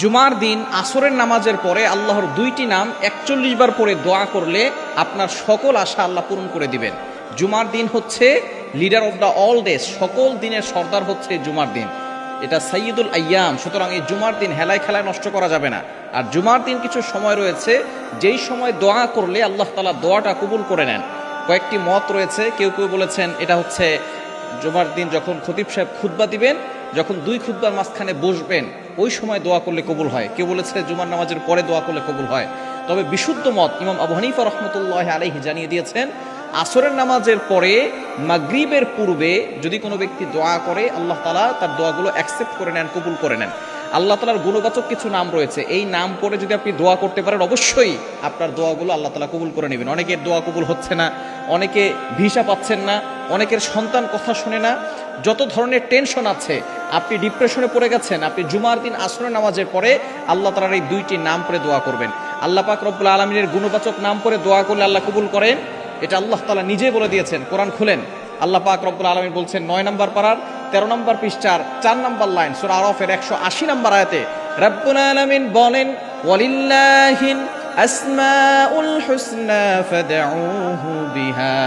জুমার দিন, আসরের নামাজের পরে আল্লাহর দুইটি নাম একচল্লিশ বার পরে দোয়া করলে আপনার সকল আশা আল্লাহ পূরণ করে দিবেন। জুমার দিন হচ্ছে leader of the all days সকল দিনের সর্দার হচ্ছে জুমার দিন। এটা সাইয়দুল আয়াম, সুতরাং এই জুমার দিন হেলায় খেলায় নষ্ট করা যাবে না। আর জুমার দিন কিছু সময় রয়েছে, যেই সময় দোয়া করলে আল্লাহ তালা দোয়াটা কবুল করে নেন। কয়েকটি মত রয়েছে, কেউ কেউ বলেছেন এটা হচ্ছে জুমার দিন যখন খতিব সাহেব খুতবা দিবেন, যখন দুই খুতবার মাঝখানে বসবেন ওই সময় দোয়া করলে কবুল হয়। কেউ বলেছে জুমার নামাজের পরে দোয়া করলে কবুল হয়। তবে বিশুদ্ধ মত ইমাম আবু হানিফা রহমতুল্লাহ আলাইহি জানিয়ে দিয়েছেন, আসরের নামাজের পরে মাগরিবের পূর্বে যদি কোনো ব্যক্তি দোয়া করে, আল্লাহ তালা তার দোয়াগুলো অ্যাকসেপ্ট করে নেন, কবুল করে নেন। আল্লাহ তালার গুণবাচক কিছু নাম রয়েছে। এই নাম পড়ে যদি আপনি দোয়া করতে পারেন, অবশ্যই আপনার দোয়াগুলো আল্লাহ তালা কবুল করে নেবেন। অনেকের দোয়া কবুল হচ্ছে না, অনেকে ভিসা পাচ্ছেন না, অনেকের সন্তান কথা শুনে না, যত ধরনের টেনশন আছে আপনি ডিপ্রেশনে পড়ে গেছেন, আপনি জুমার দিন আসরের নামাজের পরে আল্লাহ তালার এই দুইটি নাম পড়ে দোয়া করবেন। আল্লাহ পাক রব্বুল আলমিনের গুণবাচক নাম পড়ে দোয়া করলে আল্লাহ কবুল করেন। এটা আল্লাহ তালা নিজে বলে দিয়েছেন, কোরআন খুলেন। আল্লাহ পাক রব্বুল আলমিন বলছেন, নয় নম্বর পাড়ার, তেরো নম্বর পৃষ্ঠার, চার নম্বর লাইন, সুরা আরফের একশো আশি নম্বর আয়াতে, রব্বুল আলমিন বলেন ওয়ালিল্লাহিন আসমাউল হুসনা ফাদউহু বিহা।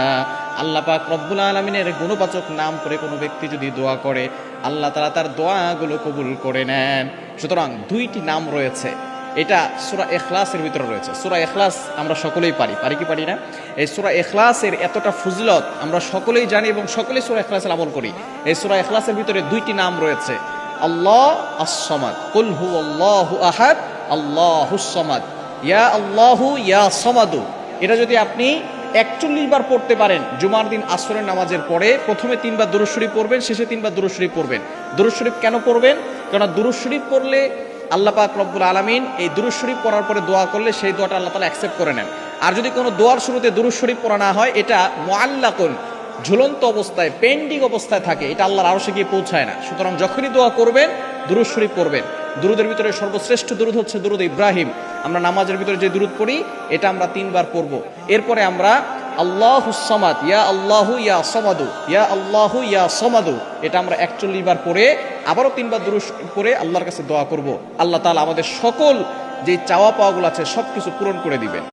আল্লাহ পাক রব্বুল আলমিনের গুণবাচক নাম করে কোনো ব্যক্তি যদি দোয়া করে, আল্লাহ তালা তার দোয়াগুলো কবুল করে নেন। সুতরাং দুইটি নাম রয়েছে। এটা সুরা এখলাসের ভিতরে রয়েছে। সুরা এখলাস আমরা সকলেই পারি। পারি কি পারি না? এই সুরা এখলাসের এতটা ফজিলত আমরা সকলেই জানি এবং সকলেই সুরা এখলাসের আমল করি। এই সুরা এখলাসের ভিতরে দুইটি নাম রয়েছে। আল্লাহ আসমাদ কুল হু আল্লাহু আহাদ, আল্লাহু সমাদ। ইয়া আল্লাহু ইয়া সমাদু। এটা যদি আপনি একচল্লিশ বার পড়তে পারেন। জুমার দিন আসরের নামাজের পরে প্রথমে তিনবার দুরুদ শরীফ পড়বেন, শেষে তিনবার দুরুদ শরীফ পড়বেন। দুরুদ শরীফ কেন পড়বেন? কারণ দুরুদ শরীফ পড়লে আল্লাহ পাক রব্বুল আলমিন এই দুরুদ শরীফ পড়ার পরে দোয়া করলে সেই দোয়াটা আল্লাহ তালা অ্যাকসেপ্ট করে নেন। আর যদি কোনো দোয়ার শুরুতে দুরুদ শরীফ পড়া না হয়, এটা মোয়াল্লাকুন ঝুলন্ত অবস্থায় পেন্ডিং অবস্থায় থাকে। এটা আল্লাহর আরও গিয়ে পৌঁছায় না। সুতরাং যখনই দোয়া করবেন, দুরুদ শরীফ পড়বেন। দুরুদের ভিতরে সর্বশ্রেষ্ঠ দুরুদ হচ্ছে দুরুদ ইব্রাহিম। আমরা নামাজের ভিতরে যে দুরুদ পড়ি, এটা আমরা তিনবার পড়ব। এরপরে আমরা আল্লাহ সমাদ, ইয়া আল্লাহু ইয়া সমাদু, ইয়া আল্লাহু ইয়া সমাদু, এটা আমরা একচল্লিশ বার পড়ে, আবারও তিনবার দুরুদ পড়ে আল্লাহর কাছে দোয়া করব। আল্লাহ তালা আমাদের সকল যে চাওয়া পাওয়াগুলো আছে সব কিছু পূরণ করে দিবেন।